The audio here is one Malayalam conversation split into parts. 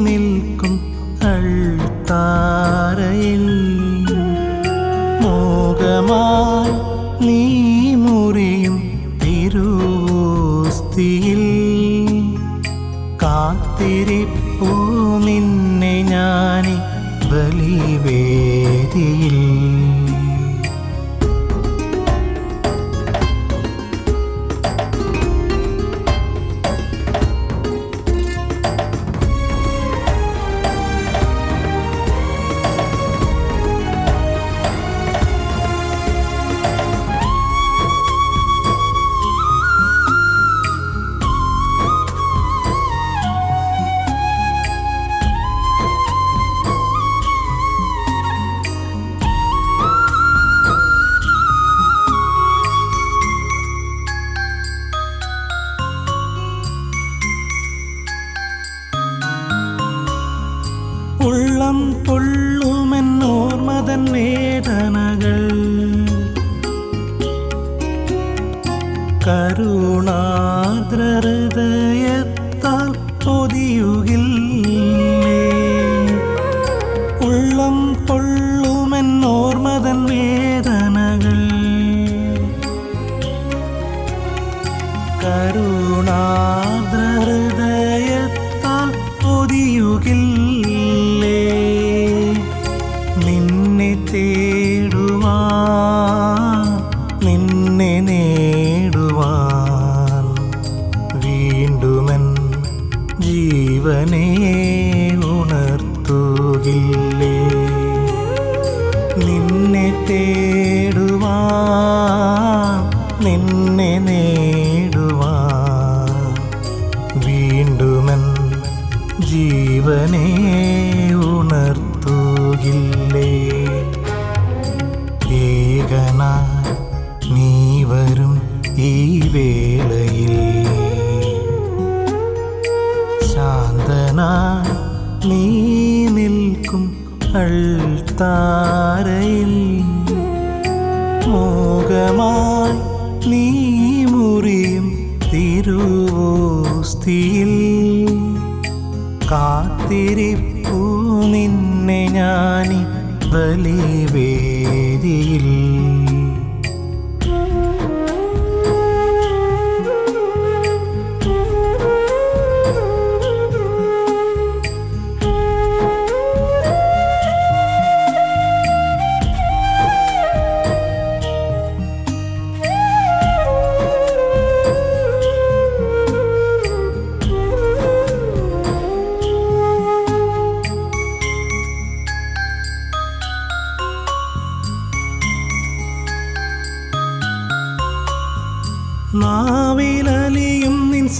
നിൽക്കും അൾത്താറയിൽ മോകമായി നീ മുറിയും തിരുവോസ്തിയിൽ. കാത്തിരിപ്പൂ നിന്നെ ഞാനി ബലിവേദിയിൽ. ഉള്ളം പൊള്ളുമെന്നോർമതൻ വേദനകൾ കരുണാദ്രഹൃദയത്താൽ പൊതിയുകില്ലേ ഉള്ളം പൊള്ളുമെന്നോർമതൻ വേദനകൾ കരുണാദ്രഹൃദയത്താൽ പൊതിയുകില്ലേ തേടുവാൻ നിന്നെ നേടുവാൻ വീണ്ടുമൻ ജീവനെ ഉണർത്തുകില്ലേ? ഏകനായി നീ വരും ഈ വേളയിൽ. ശാന്തനാ നീ നിൽക്കും അൾത്താരയിൽ. മോകമായി നീ മുറിയും തിരുവോസ്തിയിൽ. കാത്തിരിപ്പൂ നിന്നെ ഞാനി ബലിവേദിയിൽ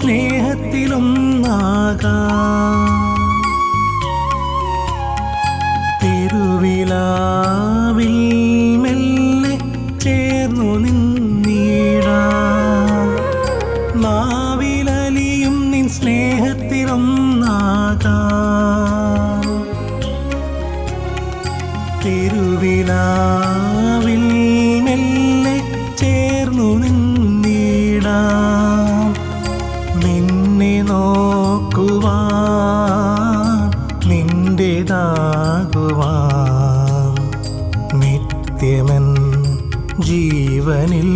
സ്നേഹത്തിലൊന്നാകാം തിരുവിലാവിൽ ജീവനിൽ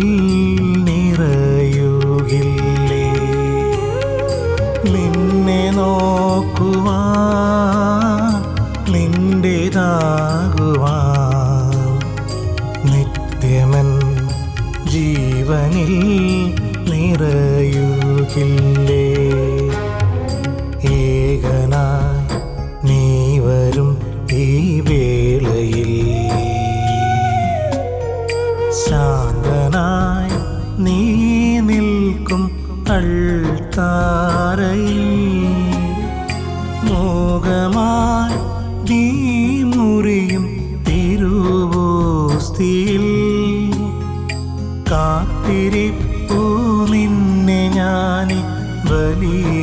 അൾത്താരയിൽ മോകമായി നീ മുറിയും തിരുവോസ്തിയിൽ കാത്തിരിപ്പൂ നിന്നെ ഞാൻ ബലിവേദിയിൽ